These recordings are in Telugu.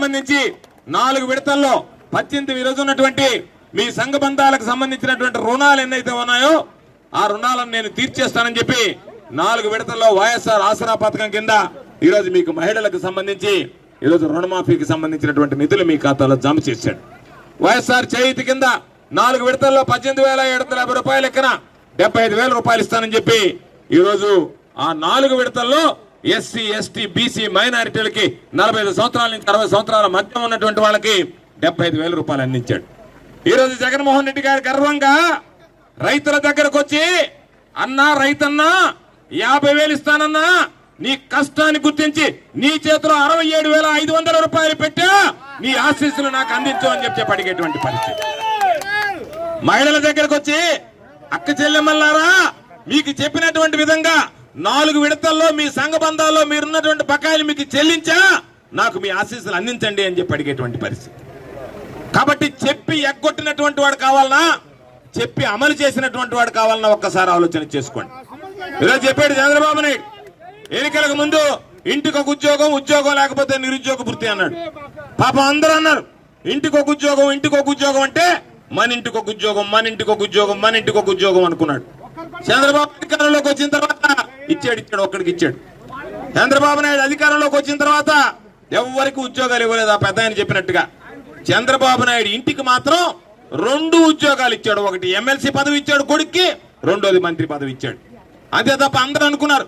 సంబంధించి నాలుగు విడతల్లో పద్దెనిమిది ఈరోజు ఉన్నటువంటి మీ సంఘ బంధాలకు సంబంధించినటువంటి రుణాలు ఎన్నైతే ఉన్నాయో ఆ రుణాలను నేను తీర్చేస్తానని చెప్పి నాలుగు విడతల్లో వైఎస్ఆర్ ఆసరా పథకం కింద ఈరోజు మీకు మహిళలకు సంబంధించి ఈరోజు రుణమాఫీకి సంబంధించినటువంటి నిధులు మీ ఖాతాలో జమ చేశాడు. వైఎస్ఆర్ చేయితి కింద నాలుగు విడతల్లో పద్దెనిమిది వేల ఏడు వందల యాభై రూపాయల ఎక్కన డెబ్బై ఐదు వేల రూపాయలు ఇస్తానని చెప్పి ఈరోజు ఆ నాలుగు విడతల్లో ఎస్సీ ఎస్టీ బీసీ మైనారిటీలకి నలభై ఐదు సంవత్సరాల నుంచి అరవై సంవత్సరాల మధ్య ఉన్నటువంటి వాళ్ళకి డెబ్బై ఐదు వేల రూపాయలు అందించాడు. ఈరోజు జగన్మోహన్ రెడ్డి గారు గర్వంగా రైతుల దగ్గరకు వచ్చి అన్నా రైతన్నా యాభై వేలు ఇస్తానన్నా నీ కష్టాన్ని గుర్తించి నీ చేతిలో అరవై ఏడు వేల ఐదు వందల రూపాయలు పెట్టా నీ ఆశీస్సులు నాకు అందించు అని చెప్పి చెప్పి అడిగేటువంటి పరిస్థితి. మహిళల దగ్గరకు వచ్చి అక్క చెల్లెమ్మలారా మీకు చెప్పినటువంటి విధంగా నాలుగు విడతల్లో మీ సంఘ బంధాల్లో మీరున్నటువంటి బకాయిలు మీకు చెల్లించా? నాకు మీ ఆశీస్సులు అందించండి అని చెప్పి అడిగేటువంటి పరిస్థితి. కాబట్టి చెప్పి ఎగ్గొట్టినటువంటి వాడు కావాలనా? చెప్పి అమలు చేసినటువంటి వాడు కావాలన్నా ఒక్కసారి ఆలోచన చేసుకోండి. ఈరోజు చెప్పాడు చంద్రబాబు నాయుడు. ఎన్నికలకు ముందు ఇంటికి ఒక ఉద్యోగం ఉద్యోగం లేకపోతే నిరుద్యోగ వృత్తి అన్నాడు. పాపం అందరూ అన్నారు ఇంటికి ఒక ఉద్యోగం ఇంటికి ఒక ఉద్యోగం అంటే మన ఇంటికి ఒక ఉద్యోగం మన ఇంటికి ఒక ఉద్యోగం మన ఇంటికి ఒక ఉద్యోగం అనుకున్నాడు. చంద్రబాబు అధికారంలోకి వచ్చిన తర్వాత ఇచ్చాడు ఇచ్చాడు ఒక్కడికి ఇచ్చాడు. చంద్రబాబు నాయుడు అధికారంలోకి వచ్చిన తర్వాత ఎవరికి ఉద్యోగాలు ఇవ్వలేదు ఆ పెద్ద ఆయన చెప్పినట్టుగా. చంద్రబాబు నాయుడు ఇంటికి మాత్రం రెండు ఉద్యోగాలు ఇచ్చాడు. ఒకటి ఎమ్మెల్సీ పదవి ఇచ్చాడు కొడుక్కి రెండోది మంత్రి పదవి ఇచ్చాడు. అంతే తప్ప అందరూ అనుకున్నారు.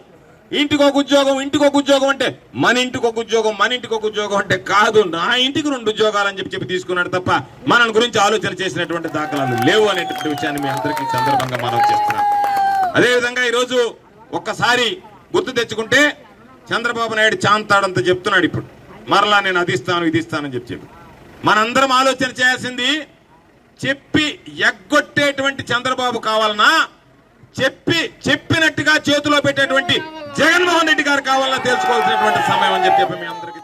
ఇంటికి ఒక ఉద్యోగం ఇంటికి ఒక ఉద్యోగం అంటే మన ఇంటికి ఒక ఉద్యోగం మన ఇంటికి ఒక ఉద్యోగం అంటే కాదు. నా ఇంటికి రెండు ఉద్యోగాలు అని చెప్పి చెప్పి తీసుకున్నాడు తప్ప మన గురించి ఆలోచన చేసినటువంటి దాఖలాలు లేవు అనేటువంటి విషయాన్ని మీ అందరికీ సందర్భంగా మనం చేస్తున్నాం. అదేవిధంగా ఈరోజు ఒక్కసారి గుర్తు తెచ్చుకుంటే చంద్రబాబు నాయుడు చాంతాడంత చెప్తున్నాడు ఇప్పుడు. మరలా నేను అది ఇస్తాను ఇది ఇస్తానని చెప్పి చెప్పి మనందరం ఆలోచన చేయాల్సింది చెప్పి ఎగ్గొట్టేటువంటి చంద్రబాబు కావాలనా చెప్పి చెప్పినట్టుగా చేతిలో పెట్టేటువంటి జగన్మోహన్ రెడ్డి గారు కావాలన్నా తెలుసుకోవాల్సినటువంటి సమయం అని చెప్పి మీ అందరికీ